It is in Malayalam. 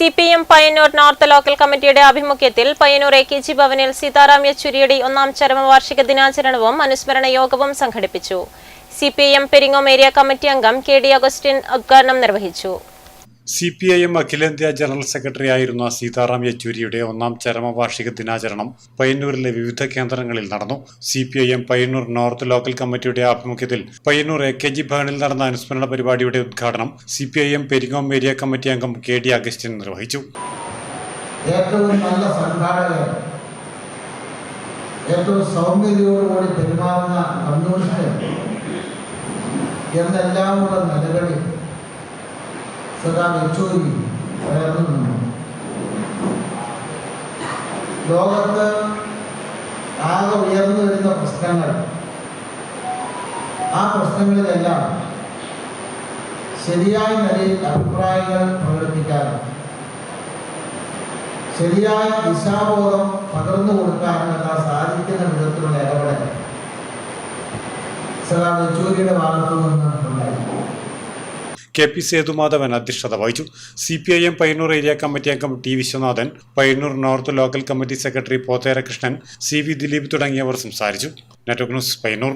C P M Payyanur north local കമ്മിറ്റിയുടെ ആഭിമുഖ്യത്തിൽ പയ്യന്നൂർ എ കെ ജി ഭവനിൽ സീതാറാം യെച്ചൂരിയുടെ ഒന്നാം ചരമവാർഷിക ദിനാചരണവും അനുസ്മരണ യോഗവും സംഘടിപ്പിച്ചു. C P M Peringome area committee അംഗം കെ ഡി അഗസ്റ്റിൻ ഉദ്ഘാടനം നിർവഹിച്ചു. സി പി ഐ എം അഖിലേന്ത്യാ ജനറൽ സെക്രട്ടറി ആയിരുന്ന സീതാറാം യെച്ചൂരിയുടെ ഒന്നാം ചരമവാർഷിക ദിനാചരണം പയ്യന്നൂരിലെ വിവിധ കേന്ദ്രങ്ങളിൽ നടന്നു. C P I M Payyanur north local കമ്മിറ്റിയുടെ ആഭിമുഖ്യത്തിൽ പയ്യന്നൂർ എ കെ ജി ഭവനിൽ നടന്ന അനുസ്മരണ പരിപാടിയുടെ ഉദ്ഘാടനം C P I M Peringome area committee അംഗം കെ ഡി അഗസ്റ്റിൻ നിർവഹിച്ചു. ഏറ്റവും നല്ല എന്നെല്ലാമുള്ള നിലകളിൽ സദാ യെച്ചൂരി ഉയർന്നു ലോകത്ത് ആകെ ഉയർന്നു വരുന്ന പ്രശ്നങ്ങൾ. ആ പ്രശ്നങ്ങളിലെല്ലാം ശരിയായ നിലയിൽ അഭിപ്രായങ്ങൾ പ്രകടിപ്പിക്കാനും ശരിയായ ദിശാബോധം പകർന്നു കൊടുക്കാനുള്ള സാധിക്കുന്ന വിധത്തിലുള്ള ഇടപെടൽ. സദാ യെച്ചൂരിയുടെ ഭാഗത്തു നിന്ന് കെ പി സേതുമാധവൻ അധ്യക്ഷത വഹിച്ചു. C P I M Payyanur area committee അംഗം T Viswanathan Payyanur north local committee secretary Potherakrishnan C V Dileep തുടങ്ങിയവർ സംസാരിച്ചു. Network news Payyanur.